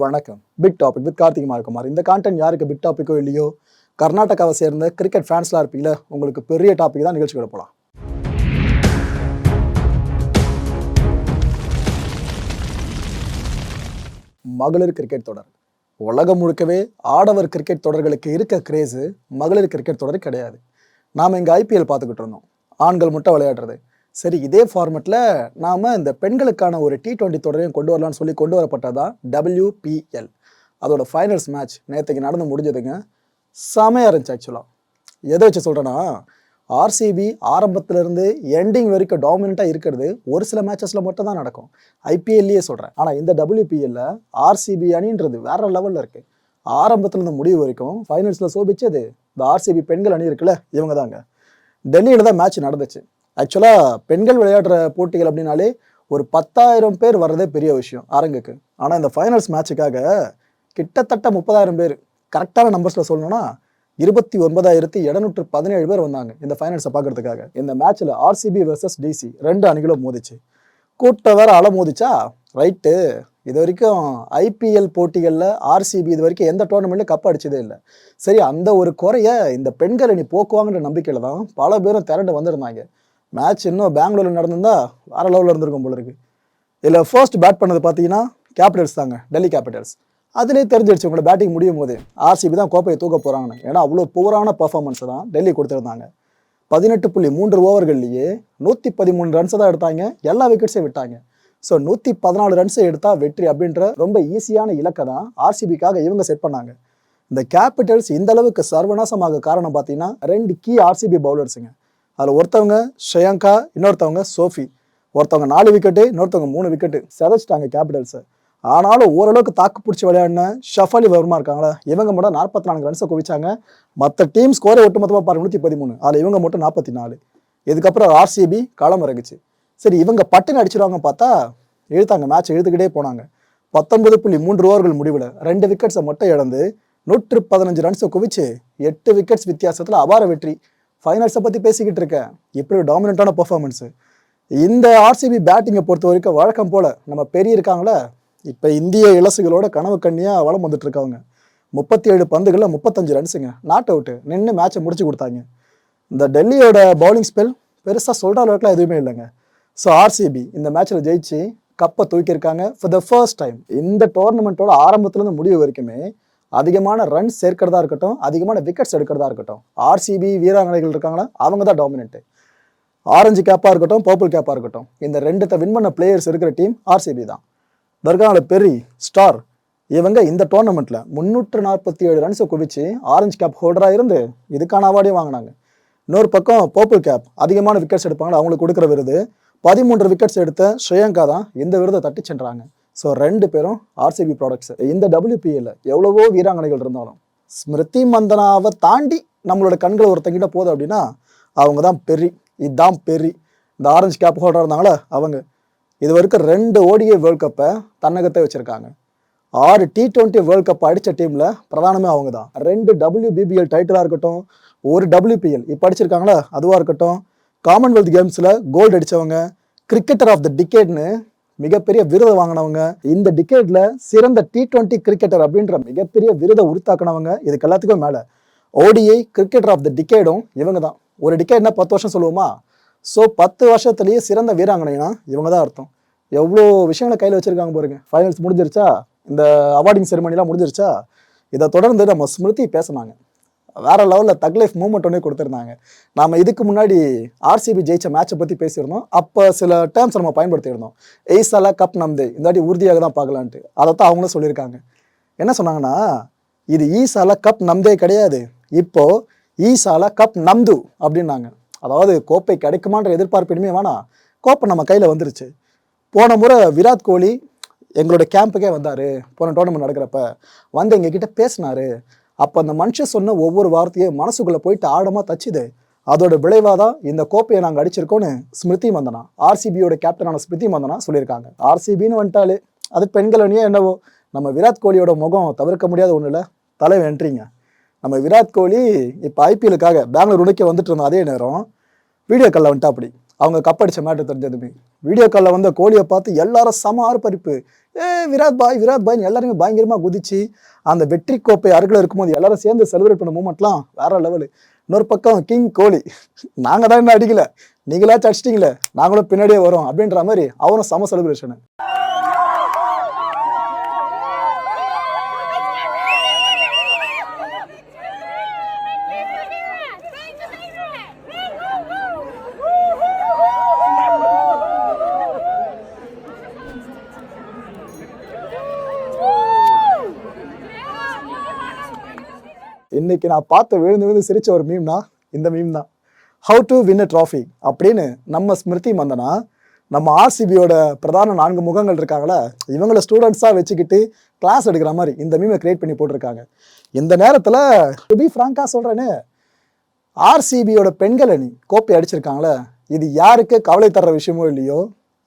வணக்கம். Big topic with Karthik மார்க்குமார் இந்த கான்டென்ட் யாருக்கு பிக் டாப்பிக்கோ இல்லையோ கர்நாடகாவை சேர்ந்த கிரிக்கெட் ஃபேன்ஸ்லாம் இருப்பீங்களா உங்களுக்கு பெரிய டாபிக் தான் நிகழ்ச்சிக்கு போகலாம் மகளிர் கிரிக்கெட் தொடர். உலகம் முழுக்கவே ஆடவர் கிரிக்கெட் தொடர்களுக்கு இருக்க கிரேஸு மகளிர் கிரிக்கெட் தொடர் கிடையாது. நாம் இங்கே ஐபிஎல் பார்த்துக்கிட்டு இருந்தோம். ஆண்கள் மட்டும் விளையாடுறது. சரி இதே ஃபார்மெட்டில் நாம் இந்த பெண்களுக்கான ஒரு டி டுவெண்ட்டி தொடரையும் கொண்டு வரலாம்னு சொல்லி கொண்டு வரப்பட்டதான் டபிள்யூபிஎல் அதோட ஃபைனல்ஸ் மேட்ச் நேற்றுக்கு நடந்து முடிஞ்சதுங்க. செமையாக இருந்துச்சு ஆக்சுவலாக எதை வச்சு சொல்கிறேன்னா ஆர்சிபி ஆரம்பத்திலேருந்து எண்டிங் வரைக்கும் டாமினண்ட்டாக இருக்கிறது ஒரு சில மேட்சஸில் மட்டும் தான் நடக்கும் ஐபிஎல்லையே சொல்கிறேன் ஆனால் இந்த டபிள்யூபிஎல்ல ஆர்சிபி அணின்றது வேற லெவலில் இருக்குது ஆரம்பத்துலேருந்து முடிவு வரைக்கும் ஃபைனல்ஸில் சோபிச்சது இந்த ஆர்சிபி பெண்கள் அணி இருக்குல்ல இவங்க தாங்க டெல்லியில் தான் மேட்ச் நடந்துச்சு. ஆக்சுவலாக பெண்கள் விளையாடுற போட்டிகள் அப்படின்னாலே ஒரு பத்தாயிரம் பேர் வர்றதே பெரிய விஷயம் அரங்குக்கு. ஆனால் இந்த ஃபைனல்ஸ் மேட்சுக்காக கிட்டத்தட்ட முப்பதாயிரம் பேர் கரெக்டான நம்பர்ஸில் சொல்லணும்னா இருபத்தி ஒன்பதாயிரத்தி எழுநூற்று பதினேழு பேர் வந்தாங்க இந்த ஃபைனல்ஸை பார்க்கறதுக்காக. இந்த மேட்ச்சில் ஆர்சிபி வெர்சஸ் டிசி ரெண்டு அணிகளும் மோதிச்சு. கூட்ட வேற அலை மோதிச்சா ரைட்டு இது வரைக்கும் ஐபிஎல் போட்டிகளில் ஆர்சிபி இது வரைக்கும் எந்த டோர்னமெண்ட்லையும் கப் அடிச்சதே இல்லை. சரி அந்த ஒரு குறைய இந்த பெண்கள் அணி போக்குவாங்கன்ற நம்பிக்கையில் தான் பல பேரும் திரண்டு வந்திருந்தாங்க. மேட்ச் இன்னும் பெங்களூரில் நடந்திருந்தா வேறு லெவலில் இருந்திருக்கும் போல இருக்கு. இதில் ஃபர்ஸ்ட் பேட் பண்ணது பார்த்தீங்கன்னா கேபிட்டல்ஸ் தாங்க டெல்லி கேபிட்டல்ஸ் அதுலேயே தெரிஞ்சிடுச்சு உங்களோட பேட்டிங் முடியும் போது. ஆர்சிபி தான் கோப்பையை தூக்க போகிறாங்கன்னு ஏன்னா அவ்வளோ புவரான பர்ஃபார்மன்ஸ் தான் டெல்லி கொடுத்துருந்தாங்க. பதினெட்டு புள்ளி மூன்று ஓவர்கள்லேயே நூற்றி பதிமூணு ரன்ஸை தான் எடுத்தாங்க. எல்லா விக்கெட்ஸையும் விட்டாங்க. ஸோ நூற்றி பதினாலு ரன்ஸை எடுத்தால் வெற்றி அப்படின்ற ரொம்ப ஈஸியான இலக்கை தான் ஆர்சிபிக்காக இவங்க செட் பண்ணாங்க. இந்த கேபிட்டல்ஸ் இந்த அளவுக்கு சர்வநாசமாக காரணம் பார்த்தீங்கன்னா ரெண்டு கீ ஆர்சிபி பவுலர்ஸுங்க அதில் ஒருத்தவங்க ஷயங்கா இன்னொருத்தவங்க சோஃபி. ஒருத்தவங்க நாலு விக்கெட்டு இன்னொருத்தவங்க மூணு விக்கெட்டு செதைச்சிட்டாங்க கேபிட்டல்ஸை ஆனாலும் ஓரளவுக்கு தாக்கு பிடிச்சி விளையாடின ஷஃபாலி வர்மா இருக்காங்களா? இவங்க மட்டும் நாற்பத்தி நான்கு ரன்ஸை குவிச்சாங்க. மற்ற டீம் ஸ்கோரை ஒட்டுமொத்தமாக பாருங்க நூற்றி பதிமூணு அதில் இவங்க மட்டும் நாற்பத்தி நாலு இதுக்கப்புறம் ஆர்சிபி களம் இறங்குச்சு. சரி இவங்க பட்டுன்னு அடிச்சிருவாங்க பார்த்தா இழுத்தாங்க மேட்ச் இழுத்துக்கிட்டே போனாங்க. பத்தொன்பது புள்ளி மூன்று ஓவர்கள் முடிவில் ரெண்டு விக்கெட்ஸை மட்டும் இழந்து நூற்று பதினஞ்சு ரன்ஸை குவிச்சு எட்டு விக்கெட்ஸ் வித்தியாசத்தில் அபார வெற்றி. ஃபைனல்ஸை பற்றி பேசிக்கிட்டு இருக்கேன். இப்படி ஒரு டாமினண்ட்டான பர்ஃபார்மன்ஸு இந்த ஆர்சிபி பேட்டிங்கை பொறுத்த வரைக்கும் வழக்கம் போல் நம்ம பெரிய இருக்காங்களே இப்போ இந்திய இலசுகளோட கனவு கண்ணியாக வளம் வந்துட்டுருக்காங்க முப்பத்தி ஏழு பந்துகளில் முப்பத்தஞ்சு ரன்ஸுங்க நாட் அவுட்டு நின்று மேட்சை முடிச்சு கொடுத்தாங்க. இந்த டெல்லியோட பவுலிங் ஸ்பெல் பெருசாக சொல்கிற அளவுக்குலாம் எதுவுமே இல்லைங்க. ஸோ ஆர்சிபி இந்த மேட்ச்சில் ஜெயிச்சு கப்பை தூக்கியிருக்காங்க ஃபார் த ஃபர்ஸ்ட் டைம் இந்த டோர்னமெண்ட்டோட ஆரம்பத்துலேருந்து முடிவு வரைக்குமே அதிகமான ரன்ஸ் சேர்க்கிறதா இருக்கட்டும் அதிகமான விக்கெட்ஸ் எடுக்கிறதா இருக்கட்டும் ஆர்சிபி வீராங்கனைகள் இருக்காங்களா? அவங்க தான் டாமினெண்ட்டு ஆரஞ்சு கேப்பாக இருக்கட்டும் பர்பிள் கேப்பாக இருக்கட்டும் இந்த ரெண்டுத்த வின் பண்ண பிளேயர்ஸ் இருக்கிற டீம் ஆர்சிபி தான். தர்கான பெரி ஸ்டார் இவங்க இந்த டோர்னமெண்ட்டில் முந்நூற்று நாற்பத்தி ஏழு ரன்ஸை குவிச்சு ஆரஞ்சு கேப் ஹோல்டராக இருந்து இதுக்கான அவார்டையும் வாங்கினாங்க. இன்னொரு பக்கம் பர்பிள் கேப் அதிகமான விக்கெட்ஸ் எடுப்பாங்களோ அவங்களுக்கு கொடுக்குற விருது. பதிமூன்று விக்கெட்ஸ் எடுத்த ஸ்ரேயங்கா தான் இந்த விருதை தட்டி சென்றாங்க. ஸோ ரெண்டு பேரும் ஆர்சிபி ப்ராடக்ட்ஸ் இந்த WPL எவ்வளவோ வீராங்கனைகள் இருந்தாலும் ஸ்மிருதி மந்தனாவை தாண்டி நம்மளோட கண்கள் ஒருத்தங்கிட்ட போகுது அப்படின்னா அவங்க தான் பெரி. இதுதான் பெரி. இந்த ஆரஞ்சு கேப் ஹோல்டராக இருந்தாங்களே அவங்க. இது வரைக்கும் ரெண்டு ஓடிஏ வேர்ல்ட் கப்பை தன்னகத்தை வச்சுருக்காங்க. ஆறு டி டுவெண்ட்டி வேர்ல்ட் கப் அடித்த டீமில் பிரதானமே அவங்க தான் ரெண்டு டபிள்யூபிபிஎல் டைட்டிலாக இருக்கட்டும் ஒரு டபிள்யூபிஎல் இப்போ அடிச்சிருக்காங்களா அதுவாக இருக்கட்டும். காமன்வெல்த் கேம்ஸில் கோல்டு அடித்தவங்க கிரிக்கெட்டர் ஆஃப் த டிக்கெட்னு மிகப்பெரிய விருது வாங்கினவங்க இந்த டிக்கெட்ல சிறந்த டி டுவெண்ட்டி கிரிக்கெட்டர் அப்படின்ற மிகப்பெரிய விருதை உருத்தாக்குனவங்க இதுக்கு எல்லாத்துக்கும் மேலே. ஓடிஐ கிரிக்கெட்டர் ஆஃப் த டிக்கேடும் இவங்க தான் ஒரு டிக்கெட்னா பத்து வருஷம் சொல்லுவோமா? ஸோ பத்து வருஷத்துலேயே சிறந்த வீராங்கனைனா இவங்க தான் அர்த்தம். எவ்வளோ விஷயங்களை கையில் வச்சிருக்காங்க பாருங்க. ஃபைனல்ஸ் முடிஞ்சிருச்சா? இந்த அவார்டிங் செரிமனிலாம் முடிஞ்சிருச்சா? இதை தொடர்ந்து நம்ம ஸ்மிருதி பேசினாங்க. வேற லெவலில் தக் லைஃப் மூமெண்ட் ஒன்றே கொடுத்துருந்தாங்க. நாம் இதுக்கு முன்னாடி ஆர்சிபி ஜெயிச்ச மேட்சை பற்றி பேசியிருந்தோம். அப்போ சில டேர்ம்ஸ் நம்ம பயன்படுத்தியிருந்தோம். எய்சாலா கப் நம்தே இந்த வாட்டி உறுதியாக தான் பார்க்கலான்ட்டு. அதை தான் அவங்களும் சொல்லியிருக்காங்க. என்ன சொன்னாங்கன்னா இது ஈசால கப் நம்தே கிடையாது. இப்போ ஈசால கப் நம்து அப்படின்னாங்க. அதாவது கோப்பை கிடைக்குமான்ற எதிர்பார்ப்பு இனிமே வேணாம். கோப்பை நம்ம கையில் வந்துருச்சு. போன முறை விராட் கோலி எங்களோட கேம்புக்கே வந்தார். போன டோர்னமெண்ட் நடக்கிறப்ப. வந்து எங்ககிட்ட பேசினார். அப்போ அந்த மனுஷன் சொன்ன ஒவ்வொரு வார்த்தையும் மனசுக்குள்ளே போயிட்டு ஆழமாக தச்சுது. அதோட விளைவாக தான் இந்த கோப்பையை நாங்கள் அடிச்சிருக்கோன்னு ஸ்மிருதி மந்தனா ஆர்சிபியோட கேப்டனான ஸ்மிருதி மந்தனா சொல்லியிருக்காங்க. ஆர்சிபின்னு வந்துட்டாலே அது பெண்கள் அணியே என்னவோ நம்ம விராட் கோலியோட முகம் தவிர்க்க முடியாத ஒன்றும் இல்லை தலை வென்றீங்க. நம்ம விராட் கோலி இப்போ ஐபிஎலுக்காக பெங்களூர் உடைக்க வந்துட்டு இருந்தோம் அதே நேரம் வீடியோ காலில் வந்துட்டு அப்படி. அவங்க கப்படிச்ச மேட்டர் தெரிஞ்சதுமே. வீடியோ காலில் வந்த கோலியை பார்த்து எல்லாரும் சம ஆர்ப்பரிப்பு. விராட் பாய் விராட் பாய்னு எல்லாருமே பயங்கரமாக குதிச்சு அந்த வெற்றி கோப்பை அருகில் இருக்கும்போது எல்லாரும் சேர்ந்து செலிப்ரேட் பண்ண மூமெண்ட்லாம் வேற லெவலு இன்னொரு பக்கம் கிங் கோலி நாங்கள் தான் என்ன அடிக்கல. நீங்களாச்சும் அடிச்சிட்டிங்களே. நாங்களும் பின்னாடியே வரோம் அப்படின்ற மாதிரி அவரும் சம செலிப்ரேஷனு இன்னைக்கு நான் பார்த்து விழுந்து விழுந்து சிரிச்ச ஒரு மீம்னா இந்த மீம் தான் how to win a trophy அப்படின்னு நம்ம ஸ்மிருதி மந்தனா நம்ம ஆர்சிபியோட பிரதான நான்கு முகங்கள் இருக்காங்களே இவங்கள ஸ்டூடெண்ட்ஸாக வச்சுக்கிட்டு கிளாஸ் எடுக்கிற மாதிரி இந்த மீமை கிரியேட் பண்ணி போட்டிருக்காங்க. இந்த நேரத்தில் பி ஃப்ராங்காக சொல்கிறேன்னு ஆர்சிபியோட பெண்கள் அணி கோப்பை அடிச்சிருக்காங்களே இது யாருக்கு கவலை தர்ற விஷயமோ இல்லையோ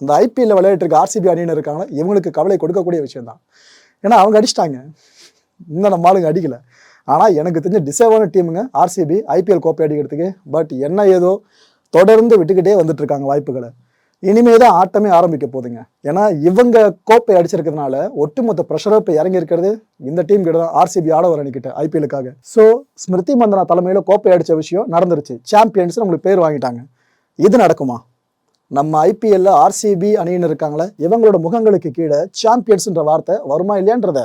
இந்த ஐபிஎல்ல விளையாட்டு இருக்க ஆர்சிபி அணின்னு இருக்காங்களே இவங்களுக்கு கவலை கொடுக்கக்கூடிய விஷயம் தான் ஏன்னா அவங்க அடிச்சிட்டாங்க. இன்னும் நம்ம ஆளுங்க அடிக்கலை. ஆனால் எனக்கு தெரிஞ்ச டிசேவான டீமுங்க ஆர்சிபி ஐபிஎல் கோப்பை அடிக்கிறதுக்கு. பட் என்ன ஏதோ தொடர்ந்து விட்டுக்கிட்டே வந்துட்டு இருக்காங்க வாய்ப்புகளை. இனிமே தான் ஆட்டமே ஆரம்பிக்க போகுதுங்க. ஏன்னா இவங்க கோப்பை அடிச்சிருக்கிறதுனால ஒட்டுமொத்த ப்ரெஷரோ இப்போ இறங்கி இருக்கிறது இந்த டீம் கிட்ட தான் ஆர்சிபி ஆடவர் அணிக்கிட்ட ஐபிஎலுக்காக ஸோ ஸ்மிருதி மந்தனா தலைமையில் கோப்பை அடித்த விஷயம் நடந்துருச்சு. சாம்பியன்ஸ் உங்களுக்கு பேர் வாங்கிட்டாங்க. இது நடக்குமா? நம்ம ஐபிஎல்ல ஆர்சிபி அணின்னு இருக்காங்களே இவங்களோட முகங்களுக்கு கீழே சாம்பியன்ஸ்ன்ற வார்த்தை வருமா இல்லையான்றத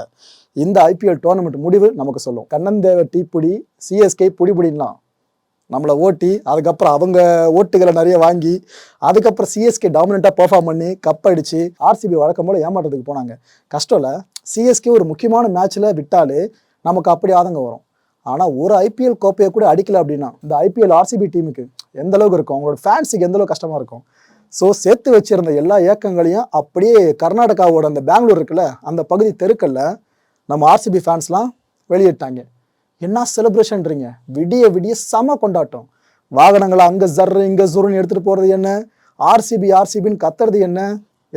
இந்த ஐபிஎல் டோர்னமெண்ட் முடிவு நமக்கு சொல்லும். கண்ணந்தேவ டீப்புடி சிஎஸ்கே புடிபுடின்லாம் நம்மளை ஓட்டி அதுக்கப்புறம் அவங்க ஓட்டுகளை நிறைய வாங்கி அதுக்கப்புறம் சிஎஸ்கே டாமினண்ட்டாக பெர்ஃபார்ம் பண்ணி கப் அடித்து ஆர்சிபி வழக்கம் போல் ஏமாற்றத்துக்கு போனாங்க. கஷ்டம் இல்லை. சிஎஸ்கே ஒரு முக்கியமான மேட்ச்சில் விட்டாலே நமக்கு அப்படி ஆதங்கம் வரும். ஆனால் ஒரு ஐபிஎல் கோப்பையை கூட அடிக்கல அப்படின்னா இந்த ஐபிஎல் ஆர்சிபி டீமுக்கு எந்த அளவுக்கு இருக்கும்? அவங்களோட ஃபேன்ஸுக்கு எந்த அளவுக்கு கஷ்டமாக இருக்கும்? ஸோ சேர்த்து வச்சிருந்த எல்லா இயக்கங்களையும் அப்படியே கர்நாடகாவோட அந்த பெங்களூர் இருக்குல்ல அந்த பகுதி தெருக்கல்ல நம்ம ஆர்சிபி ஃபேன்ஸ்லாம் வெளியிட்டாங்க. என்ன செலிப்ரேஷன்றீங்க விடிய விடிய செம கொண்டாட்டம். வாகனங்களை அங்கே ஜர்ரு இங்கே ஜுருன்னு எடுத்துகிட்டு போகிறது என்ன? ஆர்சிபி ஆர்சிபின்னு கத்துறது என்ன?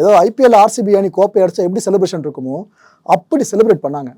ஏதோ ஐபிஎல் ஆர்சிபி அணி கோப்பை அடித்தா எப்படி செலிப்ரேஷன் இருக்குமோ அப்படி செலிப்ரேட் பண்ணாங்க.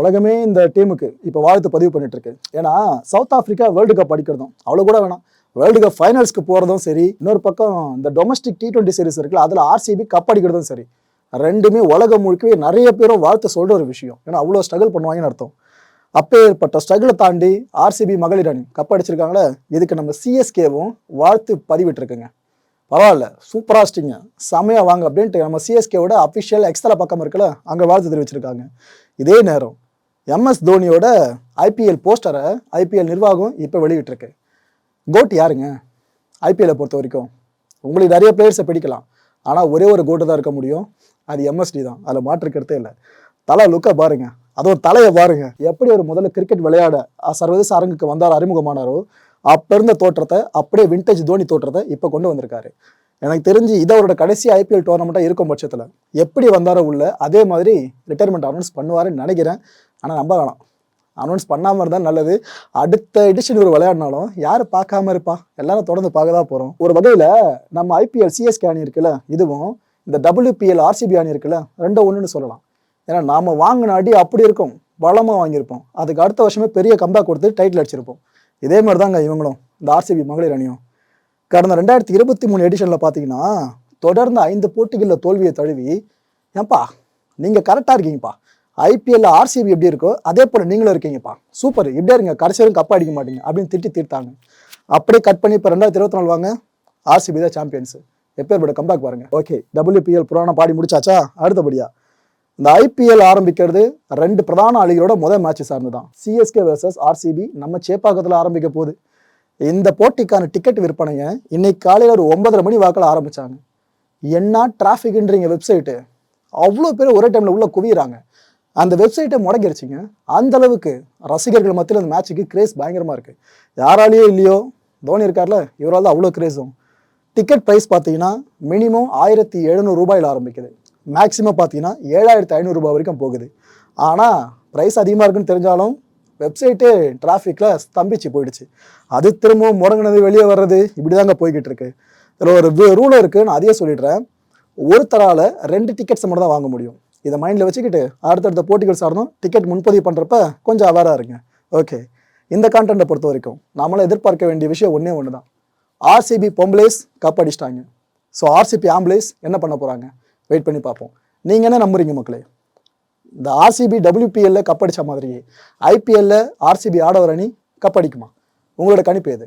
உலகமே இந்த டீமுக்கு இப்போ வாழ்த்து பதிவு பண்ணிட்டு இருக்கு ஏன்னா சவுத் ஆப்பிரிக்கா வேர்ல்டு கப் அடிக்கிறதும் அவ்வளோ கூட வேணாம். வேர்ல்டு கப் ஃபைனல்ஸ்க்கு போகிறதும் சரி இன்னொரு பக்கம் இந்த டொமஸ்டிக் டி டுவெண்ட்டி சீரிஸ் இருக்குல்ல அதில் ஆர்சிபி கப் அடிக்கிறதும் சரி ரெண்டுமே உலகம் முழுக்கவே நிறைய பேரும் வாழ்த்து சொல்கிற ஒரு விஷயம். ஏன்னா அவ்வளோ ஸ்ட்ரகிள் பண்ணுவாங்கன்னு அர்த்தம். அப்போ ஏற்பட்ட ஸ்ட்ரகிளை தாண்டி ஆர்சிபி மகளிர் அணி கப் அடிச்சிருக்காங்களே இதுக்கு நம்ம சிஎஸ்கேவும் வாழ்த்து பதிவிட்டுருக்குங்க. பரவாயில்ல சூப்பராக ஸ்டிங்க செமையாக வாங்க அப்படின்ட்டு நம்ம சிஎஸ்கேவோட அஃபிஷியல் எக்ஸ்தல பக்கம் இருக்குல்ல அங்கே வாழ்த்து தெரிவிச்சிருக்காங்க. இதே நேரம் எம்எஸ் தோனியோட ஐபிஎல் போஸ்டரை ஐபிஎல் நிர்வாகம் இப்போ வெளியிட்டிருக்கு. கோட் யாருங்க? ஐபிஎல்லை பொறுத்த வரைக்கும். உங்களுக்கு நிறைய பிளேயர்ஸை பிடிக்கலாம். ஆனால் ஒரே ஒரு கோட்டு தான் இருக்க முடியும். அது எம்எஸ்டி தான். அதில் மாற்றுக்கிறதே இல்லை. தலை லுக்கை பாருங்க. அதுவும் தலையை பாருங்க. எப்படி ஒரு முதல்ல கிரிக்கெட் விளையாட சர்வதேச அரங்குக்கு வந்தார் அறிமுகமானாரோ அப்போ இருந்த தோற்றத்தை அப்படியே விண்டேஜ் தோனி தோற்றத்தை இப்போ கொண்டு வந்திருக்காரு. எனக்கு தெரிஞ்சு இது அவரோட கடைசி ஐபிஎல் டோர்னமெண்ட்டாக இருக்கும் பட்சத்தில். எப்படி வந்தாரோ உள்ள அதே மாதிரி ரிட்டையர்மெண்ட் அனௌன்ஸ் பண்ணுவாருன்னு நினைக்கிறேன். ஆனால் நம்ப வேணாம். அனௌன்ஸ் பண்ணாமல் இருந்தால் நல்லது. அடுத்த எடிஷன் ஒரு விளையாடினாலும் யார் பார்க்காம இருப்பா? எல்லாரும் தொடர்ந்து பார்க்க தான் போகிறோம் ஒரு வகையில் நம்ம ஐபிஎல் சிஎஸ்கே அணி இருக்குல்ல இதுவும் இந்த டபிள்யூபிஎல் ஆர்சிபி அணி இருக்குல்ல ரெண்டோ ஒன்றுன்னு சொல்லலாம். ஏன்னா நாம் வாங்கின அடி அப்படி இருக்கும். பலமாக வாங்கியிருப்போம். அதுக்கு அடுத்த வருஷமே பெரிய கம்பேக் கொடுத்து டைட்டில் அடிச்சிருப்போம். இதே மாதிரி தாங்க இவங்களும் இந்த ஆர்சிபி மகளிர் அணியும். கடந்த ரெண்டாயிரத்தி இருபத்தி மூணு எடிஷனில் பார்த்தீங்கன்னா தொடர்ந்து ஐந்து போட்டிகளில் தோல்வியை தழுவி ஏன்பா நீங்கள் கரெக்டாக இருக்கீங்கப்பா. ஐபிஎல்ல ஆர்சிபி எப்படி இருக்கோ அதே போல் நீங்களும் இருக்கீங்கப்பா. சூப்பர் இப்படியே இருங்க கடைசி வரைக்கும் அடிக்க மாட்டீங்க அப்படின்னு திட்டி தீர்த்தாங்க. அப்படியே கட் பண்ணி இப்போ ரெண்டாயிரத்தி இருபத்தி நாலு வாங்க ஆர்சிபி தான் சாம்பியன்ஸ் எப்பேற்பட்ட கம்பேக் பாருங்க. ஓகே டபிள்யூபிஎல் புராணம் பாடி முடிச்சாச்சா? அடுத்தபடியா இந்த ஐபிஎல் ஆரம்பிக்கிறது ரெண்டு பிரதான அணிகளோட முதல் மேட்ச் சார்ந்து தான் சிஎஸ்கே வர்சஸ் ஆர்சிபி நம்ம சேப்பாக்கத்தில் ஆரம்பிக்க போகுது. இந்த போட்டிக்கான டிக்கெட் விற்பனையை இன்னைக்கு காலையில் ஒரு ஒன்பதரை மணி வாக்கில் ஆரம்பித்தாங்க என்ன டிராஃபிக்ன்றீங்க வெப்சைட்டு அவ்வளோ பேர் ஒரே டைமில் உள்ளே குவியிறாங்க. அந்த வெப்சைட்டை முடங்கிருச்சிங்க. அந்த அளவுக்கு ரசிகர்கள் மத்தியில் அந்த மேட்ச்சுக்கு கிரேஸ் பயங்கரமாக இருக்குது யாராலேயோ இல்லையோ தோனி இருக்கார்ல இவரால் தான் அவ்வளோ கிரேஸும் டிக்கெட் ப்ரைஸ் பார்த்தீங்கன்னா மினிமம் ஆயிரத்தி எழுநூறு ரூபாயில் ஆரம்பிக்குது. மேக்ஸிமம் பார்த்தீங்கன்னா ஏழாயிரத்தி ஐநூறுரூபா வரைக்கும் போகுது. ஆனால் ப்ரைஸ் அதிகமாக இருக்குன்னு தெரிஞ்சாலும் வெப்சைட்டே டிராஃபிக்கில் ஸ்தம்பிச்சு போயிடுச்சு. அது திரும்பவும் முடங்கினது வெளியே வர்றது இப்படி தாங்க போய்கிட்டு இருக்கு. இதில் ஒரு ரூல் இருக்குது நான் அதையே சொல்லிடுறேன். ஒருத்தரால் ரெண்டு டிக்கெட்ஸ் மட்டும் தான் வாங்க முடியும். இதை மைண்டில் வச்சுக்கிட்டு அடுத்தடுத்த போட்டிகள் சார்ந்தும் டிக்கெட் முன்பதிவு பண்ணுறப்ப கொஞ்சம் அவேராக இருங்க. ஓகே இந்த கான்டென்ட்டை பொறுத்த வரைக்கும் நம்மளும் எதிர்பார்க்க வேண்டிய விஷயம் ஒன்றே ஒன்று தான் ஆர்சிபி பொம்பளேஸ் கப் அடிச்சிட்டாங்க. ஸோ ஆர்சிபி ஆம்புலேஸ் என்ன பண்ண போகிறாங்க வெயிட் பண்ணி பார்ப்போம். நீங்கள் என்ன நம்புறீங்க மக்களே? இந்த ஆர்சிபி டபிள்யூபிஎல்ல கப் அடித்த மாதிரி ஐபிஎல்ல ஆர்சிபி ஆடவர் அணி கப் அடிக்குமா? உங்களோட கணிப்பு எது?